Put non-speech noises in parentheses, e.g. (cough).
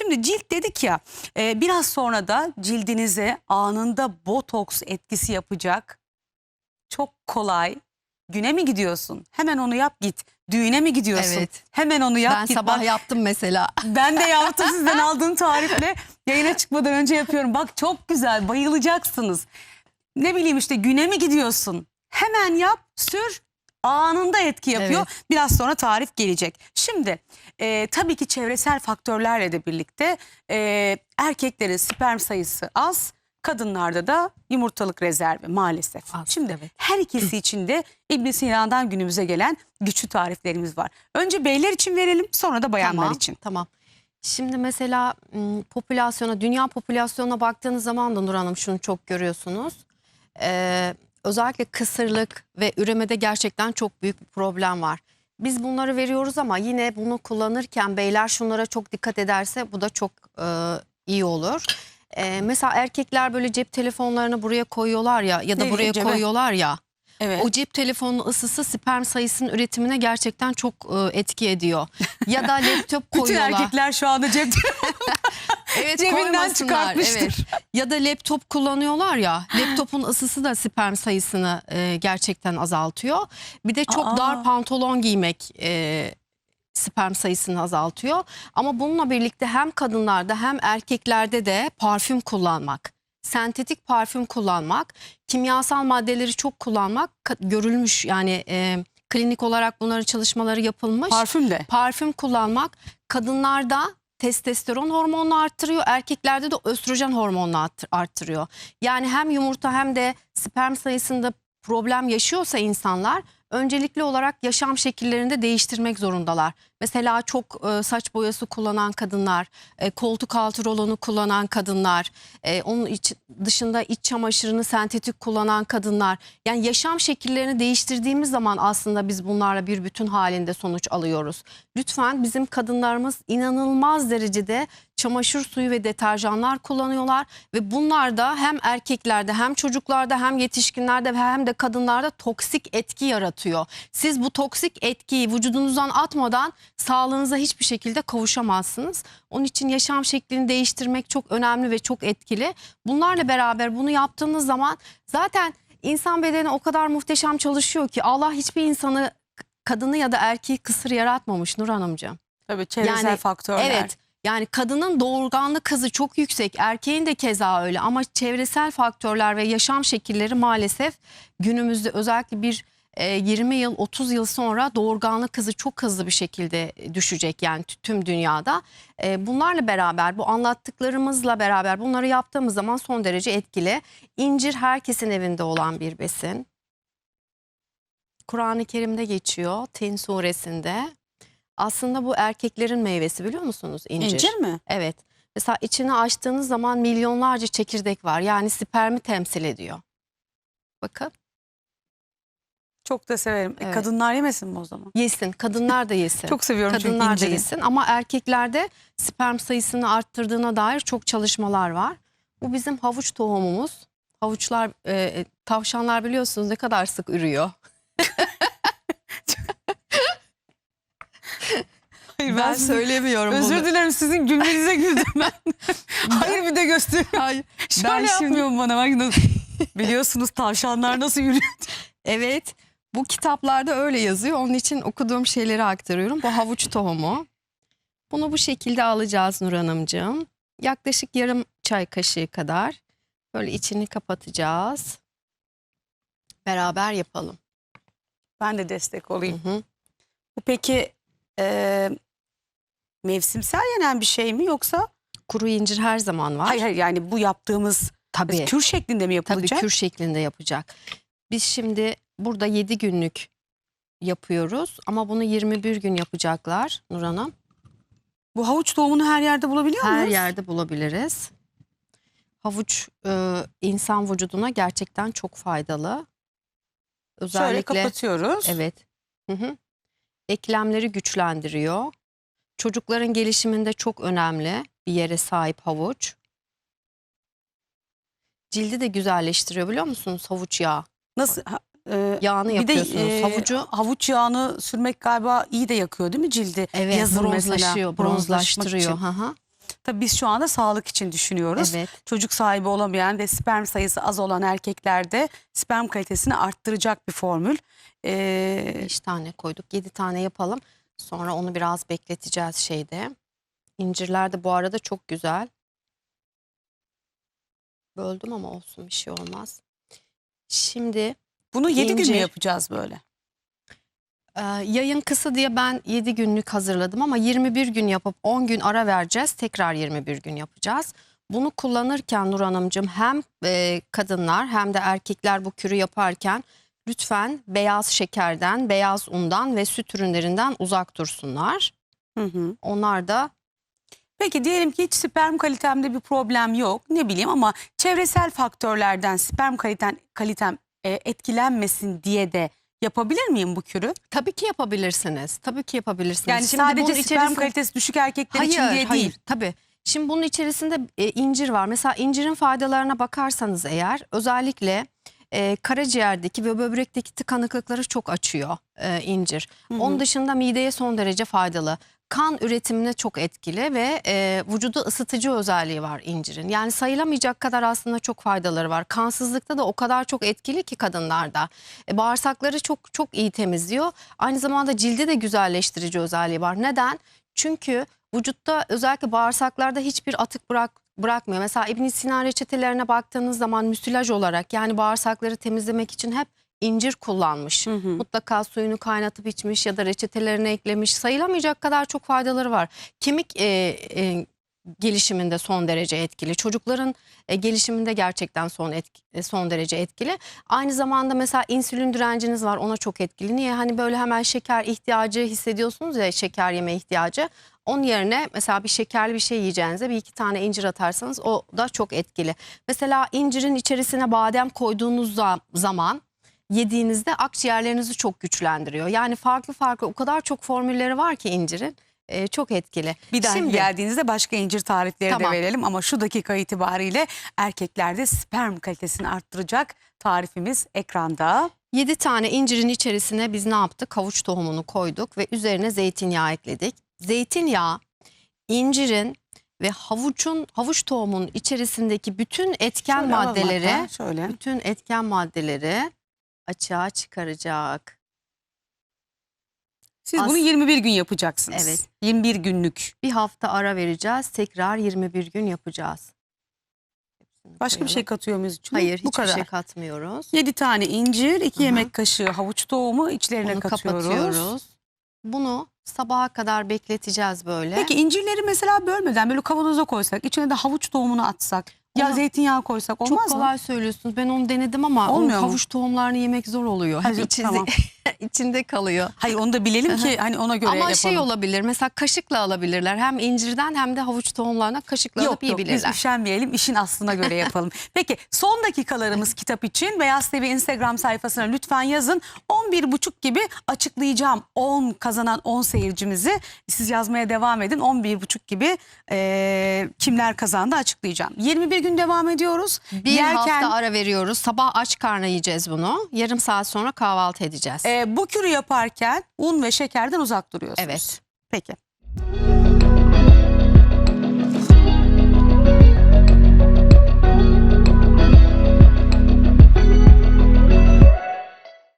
Şimdi cilt dedik ya e, biraz sonra da cildinize anında botoks etkisi yapacak. Çok kolay. Güne mi gidiyorsun? Hemen onu yap git. Düğüne mi gidiyorsun? Evet. Hemen onu yap ben git. sabah Bak, yaptım mesela. ben de yaptım (laughs) sizden aldığım tarifle. Yayına çıkmadan önce yapıyorum. Bak çok güzel bayılacaksınız. Ne bileyim işte güne mi gidiyorsun? Hemen yap sür anında etki yapıyor. Evet. Biraz sonra tarif gelecek. Şimdi e, tabii ki çevresel faktörlerle de birlikte e, erkeklerin sperm sayısı az. Kadınlarda da yumurtalık rezervi maalesef. Az, Şimdi evet. her ikisi için de İbn Sina'dan günümüze gelen güçlü tariflerimiz var. Önce beyler için verelim sonra da bayanlar tamam, için. Tamam. Şimdi mesela popülasyona, dünya popülasyonuna baktığınız zaman da Nur Hanım şunu çok görüyorsunuz. Ee, özellikle kısırlık ve üremede gerçekten çok büyük bir problem var. Biz bunları veriyoruz ama yine bunu kullanırken beyler şunlara çok dikkat ederse bu da çok e, iyi olur. Ee, mesela erkekler böyle cep telefonlarını buraya koyuyorlar ya ya da Nereye, buraya cebe? koyuyorlar ya. Evet. O cep telefonunun ısısı sperm sayısının üretimine gerçekten çok e, etki ediyor. Ya da (laughs) laptop Bütün koyuyorlar. erkekler şu anda cep (laughs) evet, cebinden koymasınlar, çıkartmıştır. evet. Ya da laptop kullanıyorlar ya. Laptopun ısısı da sperm sayısını e, gerçekten azaltıyor. Bir de çok Aa. dar pantolon giymek e, sperm sayısını azaltıyor. Ama bununla birlikte hem kadınlarda hem erkeklerde de parfüm kullanmak, sentetik parfüm kullanmak, kimyasal maddeleri çok kullanmak görülmüş. Yani e, klinik olarak bunların çalışmaları yapılmış parfümle. parfüm kullanmak kadınlarda testosteron hormonunu arttırıyor, erkeklerde de östrojen hormonunu arttır- arttırıyor. Yani hem yumurta hem de sperm sayısında problem yaşıyorsa insanlar öncelikli olarak yaşam şekillerini de değiştirmek zorundalar. Mesela çok e, saç boyası kullanan kadınlar, e, koltuk altı rolonu kullanan kadınlar, e, onun iç, dışında iç çamaşırını sentetik kullanan kadınlar. Yani yaşam şekillerini değiştirdiğimiz zaman aslında biz bunlarla bir bütün halinde sonuç alıyoruz. Lütfen bizim kadınlarımız inanılmaz derecede çamaşır suyu ve deterjanlar kullanıyorlar ve bunlar da hem erkeklerde hem çocuklarda hem yetişkinlerde hem de kadınlarda toksik etki yaratıyor. Siz bu toksik etkiyi vücudunuzdan atmadan sağlığınıza hiçbir şekilde kavuşamazsınız. Onun için yaşam şeklini değiştirmek çok önemli ve çok etkili. Bunlarla beraber bunu yaptığınız zaman zaten insan bedeni o kadar muhteşem çalışıyor ki Allah hiçbir insanı kadını ya da erkeği kısır yaratmamış Nur Hanımcığım. Tabii çevresel Yani, faktörler. Evet. Yani kadının doğurganlık hızı çok yüksek, erkeğin de keza öyle ama çevresel faktörler ve yaşam şekilleri maalesef günümüzde özellikle bir 20 yıl 30 yıl sonra doğurganlık hızı çok hızlı bir şekilde düşecek yani tüm dünyada. E, bunlarla beraber bu anlattıklarımızla beraber bunları yaptığımız zaman son derece etkili. İncir herkesin evinde olan bir besin. Kur'an-ı Kerim'de geçiyor Tin suresinde. Aslında bu erkeklerin meyvesi biliyor musunuz incir? İncir mi? Evet. Mesela içini açtığınız zaman milyonlarca çekirdek var. Yani spermi temsil ediyor. Bakın Çok da severim. E, Evet. kadınlar yemesin mi o zaman? yesin. Kadınlar da yesin. Çok seviyorum Kadınlar çünkü da inciri. yesin. Ama erkeklerde sperm sayısını arttırdığına dair çok çalışmalar var. Bu bizim havuç tohumumuz. Havuçlar, e, tavşanlar biliyorsunuz ne kadar sık ürüyor. (laughs) Hayır, Ben, sizin- söylemiyorum Özür bunu. dilerim sizin gülmenize güldüm ben. (laughs) Hayır bir de göster. Hayır. Şöyle Ben şimdi- yapmıyorum bana. Bak (laughs) Biliyorsunuz tavşanlar nasıl yürüyor. Evet. Bu kitaplarda öyle yazıyor. Onun için okuduğum şeyleri aktarıyorum. Bu havuç tohumu. Bunu bu şekilde alacağız Nur Hanımcığım. Yaklaşık yarım çay kaşığı kadar. Böyle içini kapatacağız. Beraber yapalım. Ben de destek Hı olayım. hı. Bu peki e, mevsimsel yenen bir şey mi yoksa? Kuru incir her zaman var. Hayır hayır yani bu yaptığımız Tabii. kür şeklinde mi Tabii yapılacak? kür şeklinde yapacak. Biz şimdi burada 7 günlük yapıyoruz ama bunu 21 gün yapacaklar Nur Hanım. Bu havuç tohumunu her yerde bulabiliyor Her muyuz? yerde bulabiliriz. Havuç e, insan vücuduna gerçekten çok faydalı. Şöyle Özellikle kapatıyoruz. evet. Hı hı. Eklemleri güçlendiriyor. Çocukların gelişiminde çok önemli bir yere sahip havuç. Cildi de güzelleştiriyor biliyor musunuz havuç yağı? Nasıl? ha, e, Yağını bir de yapıyorsunuz. e, Havucu havuç yağını sürmek galiba iyi de yakıyor değil mi cildi? evet Yazın bronzlaşıyor, bronzlaştırıyor. için. Hı hı. Tabii biz şu anda sağlık için düşünüyoruz. Evet. Çocuk sahibi olamayan ve sperm sayısı az olan erkeklerde sperm kalitesini arttıracak bir formül. Ee, 5 tane koyduk. 7 tane yapalım. Sonra onu biraz bekleteceğiz şeyde. İncirler de bu arada çok güzel. Böldüm ama olsun bir şey olmaz. Şimdi bunu 7 gün mü İncir. yapacağız böyle? e, yayın kısa diye ben 7 günlük hazırladım ama 21 gün yapıp 10 gün ara vereceğiz. Tekrar 21 gün yapacağız. Bunu kullanırken Nur Hanımcığım hem e, kadınlar hem de erkekler bu kürü yaparken lütfen beyaz şekerden, beyaz undan ve süt ürünlerinden uzak dursunlar. Hı hı. Onlar da Peki diyelim ki hiç sperm kalitemde bir problem yok ne bileyim ama çevresel faktörlerden sperm kalitem, kalitem e, etkilenmesin diye de yapabilir miyim bu kürü? tabii ki yapabilirsiniz. Tabii ki yapabilirsiniz. Yani Şimdi sadece bunun sperm içerisinde- kalitesi düşük erkekler için Hayır, diye hayır, değil. Tabii. Şimdi bunun içerisinde e, incir var. Mesela incirin faydalarına bakarsanız eğer özellikle e, karaciğerdeki ve böbrekteki tıkanıklıkları çok açıyor e, incir. Hı hı. Onun dışında mideye son derece faydalı. Kan üretimine çok etkili ve e, vücudu ısıtıcı özelliği var incirin. Yani sayılamayacak kadar aslında çok faydaları var. Kansızlıkta da o kadar çok etkili ki kadınlarda. E, bağırsakları çok çok iyi temizliyor. Aynı zamanda cildi de güzelleştirici özelliği var. Neden? Çünkü vücutta özellikle bağırsaklarda hiçbir atık bırak bırakmıyor. Mesela İbn Sina reçetelerine baktığınız zaman müsilaj olarak yani bağırsakları temizlemek için hep incir kullanmış. Hı hı. Mutlaka suyunu kaynatıp içmiş ya da reçetelerine eklemiş. Sayılamayacak kadar çok faydaları var. Kemik e, e, gelişiminde son derece etkili. Çocukların e, gelişiminde gerçekten son etki- e, son derece etkili. Aynı zamanda mesela insülin direnciniz var ona çok etkili. Niye? Hani böyle hemen şeker ihtiyacı hissediyorsunuz ya şeker yeme ihtiyacı. Onun yerine mesela bir şekerli bir şey yiyeceğinize bir iki tane incir atarsanız o da çok etkili. Mesela incirin içerisine badem koyduğunuz za- zaman yediğinizde akciğerlerinizi çok güçlendiriyor. Yani farklı farklı o kadar çok formülleri var ki incirin e, çok etkili. Bir daha Şimdi- geldiğinizde başka incir tarifleri Tamam. de verelim ama şu dakika itibariyle erkeklerde sperm kalitesini arttıracak tarifimiz ekranda. 7 tane incirin içerisine biz ne yaptık? Havuç tohumunu koyduk ve üzerine zeytinyağı ekledik. Zeytinyağı incirin ve havuçun havuç tohumunun içerisindeki bütün etken Şöyle maddeleri şöyle. bütün etken maddeleri açığa çıkaracak. Siz As- bunu 21 gün yapacaksınız. Evet. 21 günlük. Bir hafta ara vereceğiz. Tekrar 21 gün yapacağız. Hepsini Başka bir şey katıyor muyuz içine? Hayır, Bu hiçbir kadar. şey katmıyoruz. 7 tane incir, 2 Hı hı. yemek kaşığı havuç tohumu içlerine Onu katıyoruz. kapatıyoruz. Bunu sabaha kadar bekleteceğiz böyle. Peki incirleri mesela bölmeden böyle kavanoza koysak, içine de havuç tohumunu atsak, ya Onu- zeytinyağı koysak olmaz Çok mı? kolay söylüyorsunuz. Ben onu denedim ama Olmuyor o mu? havuç tohumlarını yemek zor oluyor. Hep tamam. (laughs) (laughs) içinde kalıyor. Hayır onu da bilelim ki hani ona göre Ama yapalım. şey olabilir mesela kaşıkla alabilirler. Hem incirden hem de havuç tohumlarına kaşıkla alıp Yok yok biz yiyebilirler. üşenmeyelim işin aslına göre yapalım. (laughs) Peki son dakikalarımız kitap için Beyaz TV Instagram sayfasına lütfen yazın. 11.30 gibi açıklayacağım 10 kazanan 10 seyircimizi. Siz yazmaya devam edin 11.30 gibi eee, kimler kazandı açıklayacağım. 21 gün devam ediyoruz. Bir hafta ara veriyoruz. Sabah aç karnına yiyeceğiz bunu. Yarım saat sonra kahvaltı edeceğiz. Eee, bu kürü yaparken un ve şekerden uzak duruyorsunuz. Evet. Peki.